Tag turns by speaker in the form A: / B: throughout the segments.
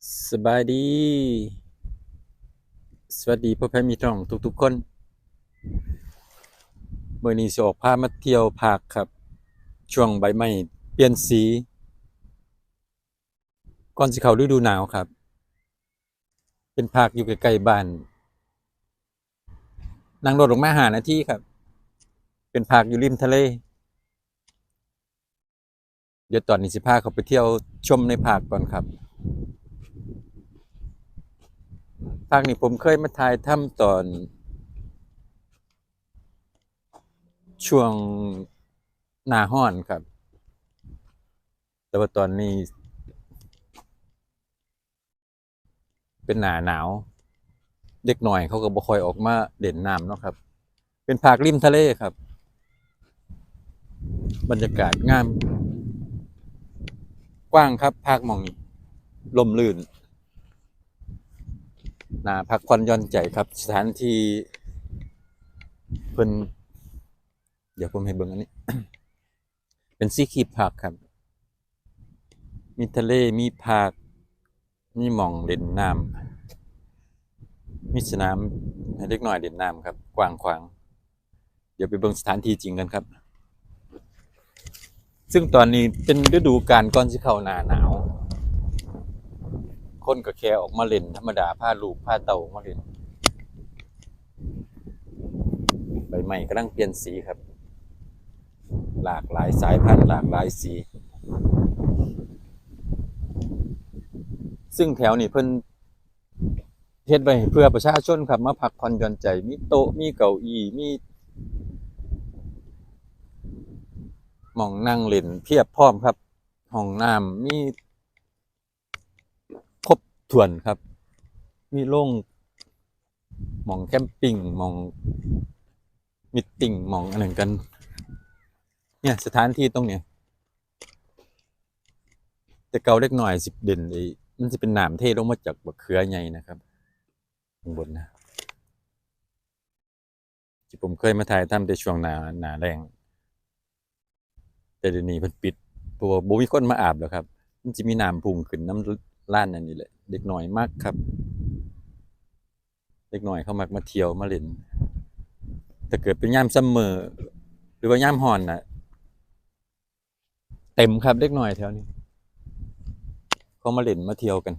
A: สบายดี สวัสดีพ่อแม่มีน้องทุกๆคนเมื่อนี้สิออกพามาเที่ยวภาคครับ ช่วงใบไม้เปลี่ยนสี ก่อนสิเข้าฤดูหนาวครับ เป็นภาคอยู่ใกล้ๆบ้านนั่งรถลงมาหานาที่ครับ เป็นภาคอยู่ริมทะเล เดี๋ยวตอนนี้สิพาเขาไปเที่ยวชมในภาคก่อนครับ ภาคนี้ผมเคยมาถ่ายถ้ำตอน ช่วงหน้าห้อนครับ แต่ว่าตอนนี้ เป็นหนาหนาว เด็กหน่อยเขาก็บ่คอยออกมาเด่นน้ำเนาะครับ เป็นภาคริมทะเลครับ บรรยากาศงาม กว้างครับภาคมองนี้ลมลื่น นาพักผ่อนย่อนใจครับ สถานที่เพิ่นเดี๋ยวผมให้เบิ่งอันนี้ เป็นซีคีพาร์ครับ มีทะเลมีพาร์คมีหม่องเล่นน้ำมีสนามให้เล็กน้อยเล่นน้ำครับ กว้างขวางเดี๋ยวไปเบิ่งสถานที่จริงกันครับ ซึ่งตอนนี้เป็นฤดูกาลก่อนสิเข้าหน้าหนาว คนก็แค่ออกมาเล่นธรรมดาผ้าลูกผ้าเต่าอมาเล่นใบไม้กำลังเปลี่ยนสีครับ หลากหลายสายพันธุ์หลากหลายสี ซึ่งแถวนี้เพิ่นเฮ็ดไว้เพื่อประชาชนครับมาพักผ่อนหย่อนใจ มีโต๊ะมีเก้าอี้มีหม่องนั่งเล่นเพียบพร้อมครับห้องน้ำมี ถ้วนครับ มีโล่งหมองแคมปิ้งหมองมิตติ้งหมองอะไรกัน เนี่ยสถานที่ตรงเนี้ยแต่เก่าเล็กหน่อยสิบเด่นเลยมันจะเป็นหนามเทลงมาจากบักเขือใหญ่นะครับข้างบนนะที่ผมเคยมาถ่ายทำในช่วงหนาหนาแรง แต่เดี๋ยวนี้มันปิดเพราะว่าบ่มีคนมาอาบแล้วครับ มันจะมีน้ำพุ่งขึ้นน้ำล้านอันนี้แหละ เด็กหน่อยมากครับ เด็กหน่อยเขามักมาเที่ยวมาเล่นถ้าเกิดเป็นยามซัมเมอร์หรือว่ายามฮ้อนน่ะ เต็มครับเด็กหน่อยแถวนี้เขามาเล่นมาเที่ยวกัน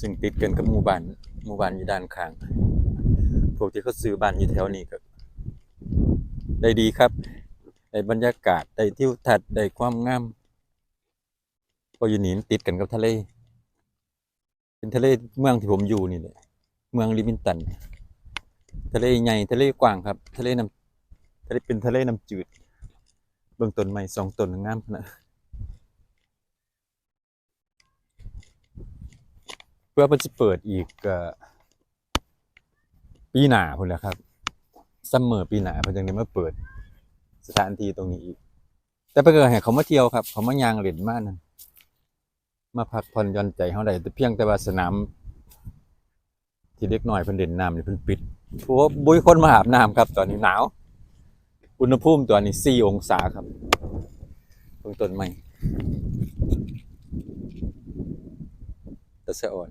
A: ซึ่งติดกันกับหมู่บ้านหมู่บ้านอยู่ด้านข้างพวกที่เขาซื้อบ้านอยู่แถวนี้ก็ ได้ดีครับ ได้บรรยากาศ ได้ทิวทัศน์ได้ความงาม เพราะอยู่นี่ติดกันกับทะเล เป็นทะเลเมืองที่ผมอยู่นี่แหละเมืองลิมินตัน ทะเลใหญ่ทะเลกว้างครับ ทะเลน้ำทะเลเป็นทะเลน้ำจืดเบื้องต้นไม้สองต้นงามขนาดเพื่อเพิ่นสิเปิดอีกปีหนาพุ่นแหละครับซัมเมอร์ปีหนาเพิ่นจังได้มาเปิดสถานที่ตรงนี้อีก แต่เพิ่นก็ให้เขามาเที่ยวครับ เขามายางเล่นมากนั่น มาพักผ่อนหย่อนใจเฮาได้แต่เพียงแต่ว่าสนาม ที่เด็กน้อยเพิ่นเล่นน้ำนี่เพิ่นปิดเพราะว่าบุ้ยคนมาอาบน้ำครับ ตอนนี้หนาว อุณหภูมิตอนนี้4องศาครับเบื้องต้นใหม่ตะเสอ่อน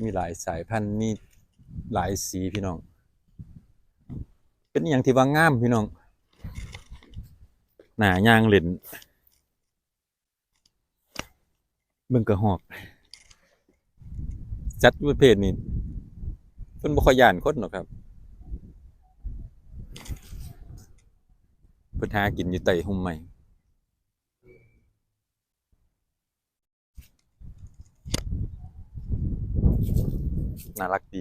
A: มีหลายสายพันธุ์มีหลายสีพี่น้อง เป็นอย่างที่ว่างามพี่น้อง หน้ายางเล่นเบิ่งกระหอก จัดประเภทนี้เพิ่นบ่ค่อยย่านคนหรอกครับเพิ่นหากินอยู่ใต้หุ่มไม้น่ารักดี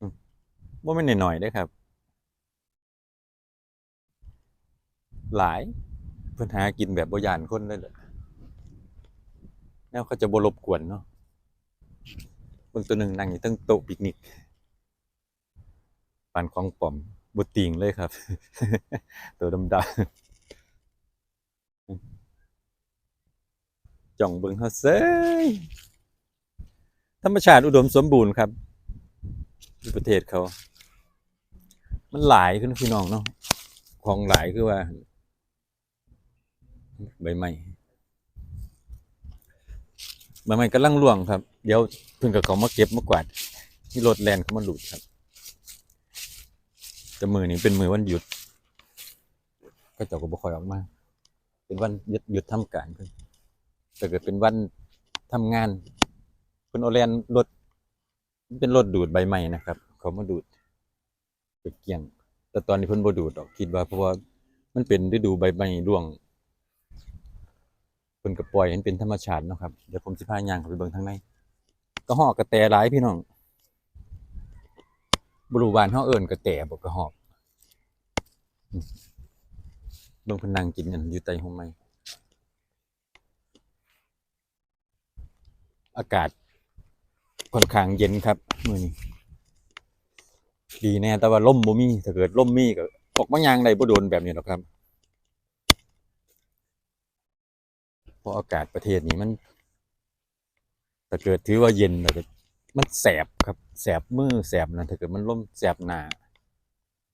A: อืมบ่แม่นน้อยๆด้อครับ หลายเพิ่นหากินแบบบยานคนได้เลยและแนวเขาจะบรบกวนเนาะเบิ่งตัวหนึ่งนั่งอยู่ตั้งโต๊ะปิกนิกปานของปลอมบ่ติงเลยครับ ตัวดำๆจ้องเบิงเฮาเซยธรรมชาติอุดมสมบูรณ์ครับประเทศเขา มันหลายขึ้นพี่น้องเนาะของหลายคือว่า ใบไม้ใบไม้กำลังร่วงครับ เดี๋ยวเพิ่งกับเขามาเก็บมากวาดที่รถแลนเขามาหลุดครับ แต่มือนี้เป็นมือวันหยุด ก็เจ้าก็บ่คอยออกมา เป็นวันหยุดหยุดทำการเพิ่นแต่เกิดเป็นวันทำงานเพิ่นเอาแลนรถเป็นรถดูดใบไม้นะครับ เขามาดูดไปเกลี้ยง แต่ตอนนี้เพิ่นบ่ดูดดอกคิดว่าเพราะว่ามันเป็นฤดูใบไม้ร่วง พิ่นก็ปล่อยให้มันเป็นธรรมชาติเนาะครับเดี๋ยวผมสิพาย่างเข้าไปเบิ่งทางในก็ฮอกกระแตหลายพี่น้องบรูบานเฮาเอิ้นกระแตบ่กระหอกเบิ่งเพิ่นนั่งกินกันอยู่ใต้ร่มไม้อากาศค่อนข้างเย็นครับมื้อนี้ดีแน่แต่ว่าลมบ่มีถ้าเกิดลมมีก็ออกมาย่างได้บ่โดนแบบนี้หรอกครับ เพราะอากาศประเทศนี้มันถ้าเกิดถือว่าเย็นแล้วก็มันแสบครับแสบมือแสบนะถ้าเกิดมันล่มแสบหนา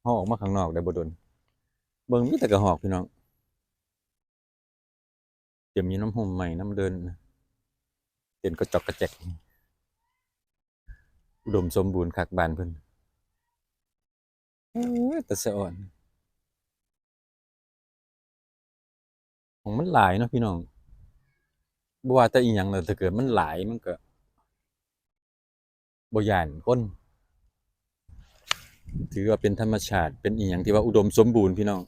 A: ห้อออกมาข้างนอกได้บ่ดนเบิ่งมีแต่กระหอกพี่น้องเดี๋ยวมีน้ำห่มใหม่น้ำเดินเดินกระจอกกระแจกอุดมสมบูรณ์คักบานเพิ่นเอ้ยแต่สะอ่อนของมันหลายเนาะพี่น้อง บ่ว่าแต่อีหยังเลยถ้าเกิดมันหลายมันก็บ่ย่านคนถือว่าเป็นธรรมชาติเป็นอีหยังที่ว่าอุดมสมบูรณ์พี่น้อง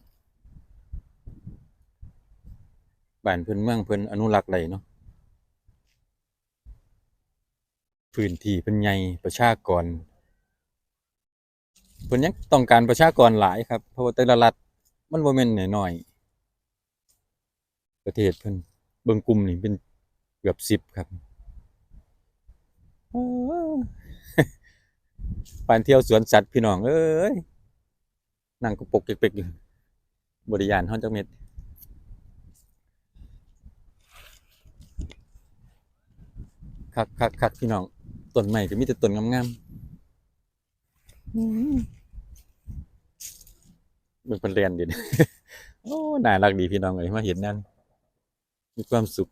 A: บ้านเพิ่นเมืองเพิ่นอนุรักษ์ไว้เนาะพื้นที่เพิ่นใหญ่ประชากรเพิ่นยังต้องการประชากรหลายครับ เพราะว่าแต่ละรัฐมันบ่แม่นน้อยๆประเทศเพิ่นเบิ่งกลุ่มนี่เป็น เกือบสิบครับปานเที่ยวสวนสัตว์พี่น้อง เอ้ยนั่งก็ปกเป๊กๆอยู่บริยานห้องจักเม็ดคักคักคักพี่น้องต้นใหม่ก็มีแต่ต้นงามๆมันเป็นเรียนดีโอ้น่ารักดีพี่น้องเลยมาเห็นนั่นมีความสุข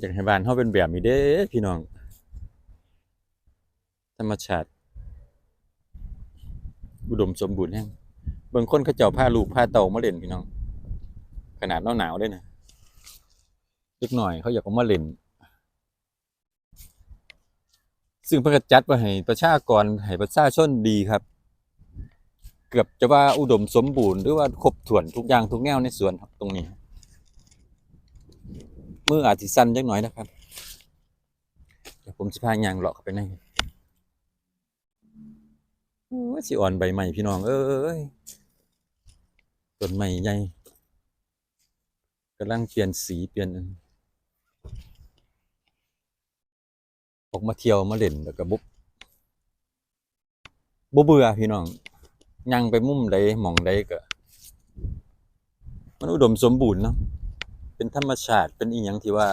A: อยากให้บ้านเฮาเป็นแบบนี้เด้พี่น้อง ธรรมชาติ อุดมสมบูรณ์แฮงเบิ่งคนเขาเจ้าพาลูกพาเต่ามาเล่นพี่น้อง ขนาดหนาวๆเด้นะเล็กหน่อยเขาอยากเอามาเล่น ซึ่งพิ่นก็จัดไว้ให้ประชากรให้ประชาชนดีครับ เกือบจะว่าอุดมสมบูรณ์หรือว่าครบถ้วนทุกอย่างทุกแนวในสวนตรงนี้ มืออาจสิสั่นจักหน่อยนะครับ เดี๋ยวผมสิพาย่างเลาะเข้าไปในโอ้สิอ่อนใบใหม่พี่น้อง เอ้ยต้นใหม่ใหญ่กำลังเปลี่ยนสีเปลี่ยนออกมาเที่ยวมาเล่นแล้วก็บุบบ่เบื่อพี่น้องย่างไปมุมใดหม่องใดก็มันอุดมสมบูรณ์เนาะ เป็นธรรมชาติเป็นอีหยังที่ว่า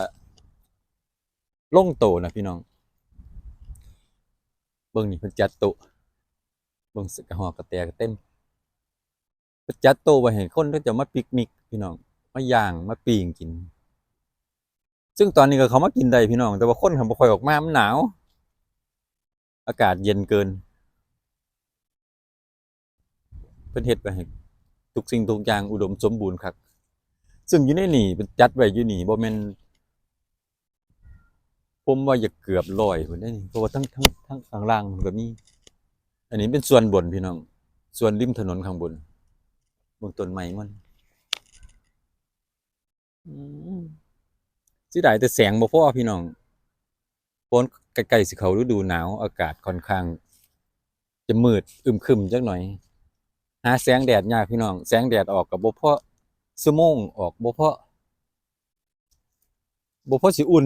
A: ล่งโตนะพี่น้องเบิ่งนี่เพิ่นจัดโตเบิ่งสกหอกระแตกระเต็มเพิ่นจัดโตไว้ให้คนเขาจะมาปิกนิกพี่น้องมาย่างมาปิ้งกิน ซึ่งตอนนี้ก็เขามากินได้พี่น้อง แต่ว่าคนเขาบ่ค่อยออกมามันหนาว อากาศเย็นเกินเพิ่นเฮ็ดไว้ให้ทุกสิ่งทุกอย่างอุดมสมบูรณ์ครับ ซึ่งอยู่ในนี่เป็นจัดไว้อยู่นี่บ่แม่นผมว่าอย่าเกือบร้อยพุ่นได้นี่เพราะว่าทั้งทั้งทั้งข้างล่างมันก็มีอันนี้เป็นส่วนบนพี่น้อง ส่วนริมถนนข้างบนเบนต้นไม้มันอืมสิได้แต่แสงบ่พอพี่น้องฝนใกล้ๆสิเข้าฤดูหนาว อากาศค่อนข้าง จะมืดอึมครึมจักหน่อย หาแสงแดดยากพี่น้อง แสงแดดออกก็บ่พอ ชั่วโมงออกบ่พอบ่พอสิอุ่น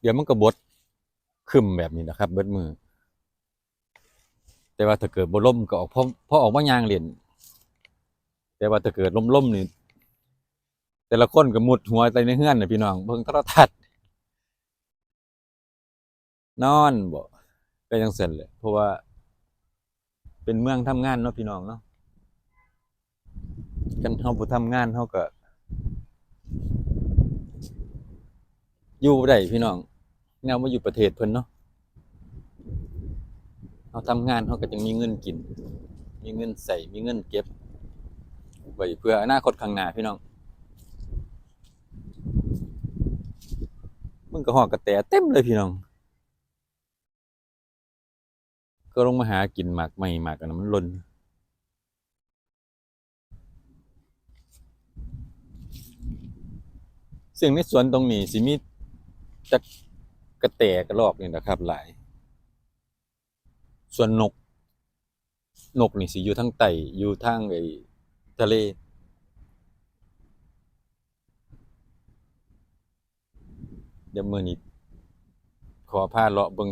A: เดี๋ยวมันก็บดครึมแบบนี้นะครับ เบิดมือ แต่ว่าถ้าเกิดบ่ล่มก็ออกพอพอออกมายางเล่นแต่ว่าถ้าเกิดล่มๆนี่แต่ละคนก็มุดหัวไปในเฮือนน่ะพี่น้องเบิ่งโทรทัศน์นอนบ่ก็จังซั่นแหละเพราะว่า เป็นเมืองทำงานเนาะพี่น้องเนาะ กันเฮาบ่ทำงานเฮาก็อยู่บ่ได้พี่น้องแนวมาอยู่ประเทศเพิ่นเนาะเฮาทำงานเฮาก็จึงมีเงินกิน มีเงินใส่มีเงินเก็บไว้เพื่ออนาคตข้างหน้าพี่น้องมึงก็หอกกระแตเต็มเลยพี่น้อง ก็ลงมาหากินหมากใหม่หมากอันนั้นมันล่น ซึ่งในสวนตรงนี้สิมีจักกระแตกระรอกนี่นะครับ หลาย ส่วนนก นกนี่สิอยู่ทางใต้อยู่ทางไอ้ทะเล เดี๋ยวมือนี้ขอพาเลาะเบิง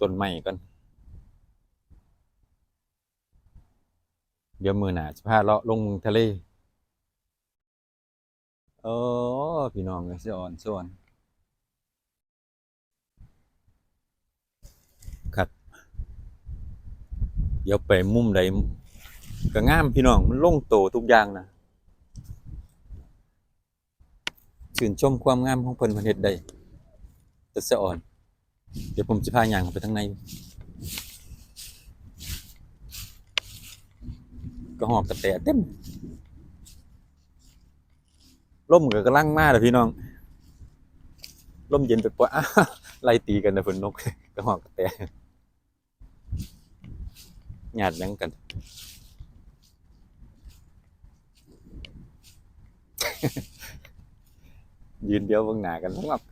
A: ต้นไม้ก่อน เดี๋ยวมือหนาสิพาเลาะลงทะเล โอ้พี่น้องเอ้ยสอ่อนสะอ่อนครับ เดี๋ยวไปมุมใดก็งามพี่น้องมันลงโตทุกอย่างนะชื่นชมความงามของเพิ่นพันเฮ็ดได้แต่สะอ่อน เดี๋ยวผมสิพาย่างไปทางในก็หอกกระแตเต็ม ลมก็กำลังมาเด้อพี่น้องลมเย็นไปปะอ้าไล่ตีกันนะเพิ่นนกก็หอกกระแตหยาดหยังกันยืนเดียวบิ่งหนากันงับ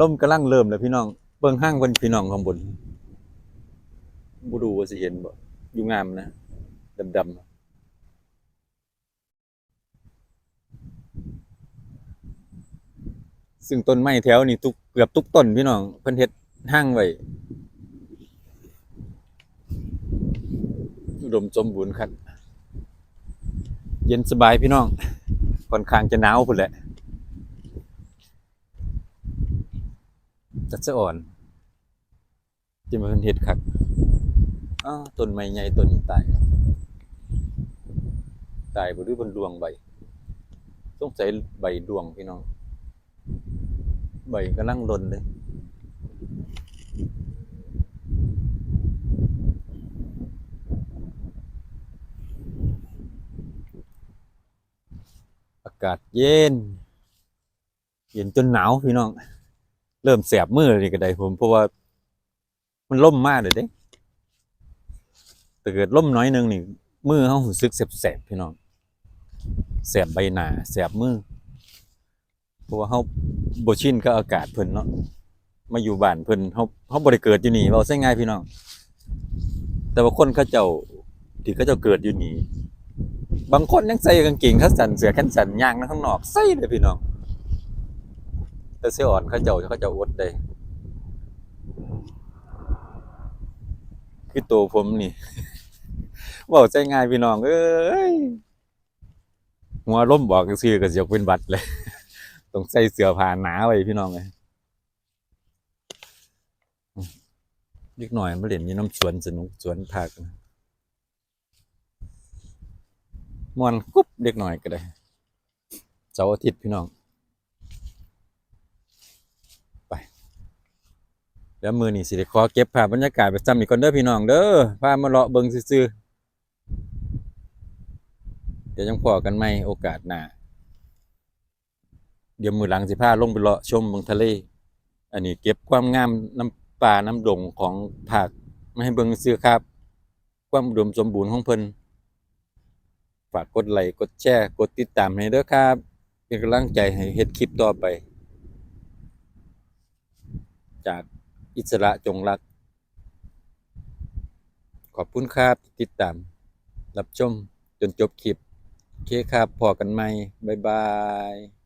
A: ลมกำลังเริ่มแล้วพี่น้อง เบิ่งห้างเพิ่นพี่น้องข้างบนบ่รู้ว่าสิเห็นบ่อยู่งามนะดำๆ ซึ่งต้นไม้แถวนี้ทุกเกือบทุกต้นพี่น้องเพิ่นเฮ็ดห้างไว้อุดมสมบูรณ์ครับ เย็นสบายพี่น้องค่อนข้างจะหนาวพุ่นแหละจัดสะอ่อนที่มันเฮ็ดคักอ้าวต้นไม้ใหญ่ต้นนี้ตายตายบ่หรือบนดวงใบสงสัยใบดวงพี่น้อง ใบกำลังหล่นเลยอากาศเย็น เย็นจนหนาวพี่น้อง เริ่มแสบมือเลยก็ได้ผม เพราะว่า มันล่มมากเลยเด้แต่เกิดล่มน้อยหนึงนี่มือเขารู้สึกแสบๆพี่น้องแสบใบหนาแสบมือ เพราะว่าเขาบ่ชินกับอากาศเพิ่นเนาะมาอยู่บ้านเพิ่นเขาเขาบ่ได้เกิดอยู่นี่เว้าซะง่ายพี่น้อง แต่ว่าคนเขาเจ้าที่เขาเจ้าเกิดอยู่นี่บางคนยังใส่กางเกงขาสั้นเสื้อแขนสั้นย่างนะข้างนอกใส่เลยพี่น้อง แต่เสื้ออ่อนเขาเจ้าเขาเจ้าอดได้คือตัวผมนี่เว้าใจง่ายพี่น้อง เอ้ยหัวล้มบอกซื่อก็สิยกเป็นบัตรเลย ต้องใส่เสื้อผ้าหนาไว้พี่น้องเลยเล็กหน่อยมาเล่นอยู่น้ำสวนสนุกสวนผักมวนกุ๊บเด็กหน่อยก็ได้เสาร์อาทิตย์พี่น้อง ไป แล้วมือนี่สิได้ขอเก็บภาพบรรยากาศไปจำอีกก่อนเด้อพี่น้องเด้อพามาเลาะเบิงซื่อเดี๋ยวยังพอกันไหมโอกาสหน้า เดี๋ยวมือหลังสิพาลงไปเลาะชมเมืองทะเล อันนี้เก็บความงามน้ำป่าน้ำดงของภาคมาให้เบิงซื่อครับ ความอุดมสมบูรณ์ของเพิ่นฝากกดไลค์กดแชร์กดติดตามให้ด้วยครับ เป็นกำลังใจให้เฮ็ดคลิปต่อไป จากอิสระจงรัก ขอบคุณครับติดตาม รับชมจนจบคลิป โอเคครับพอกันใหม่ บ๊ายบาย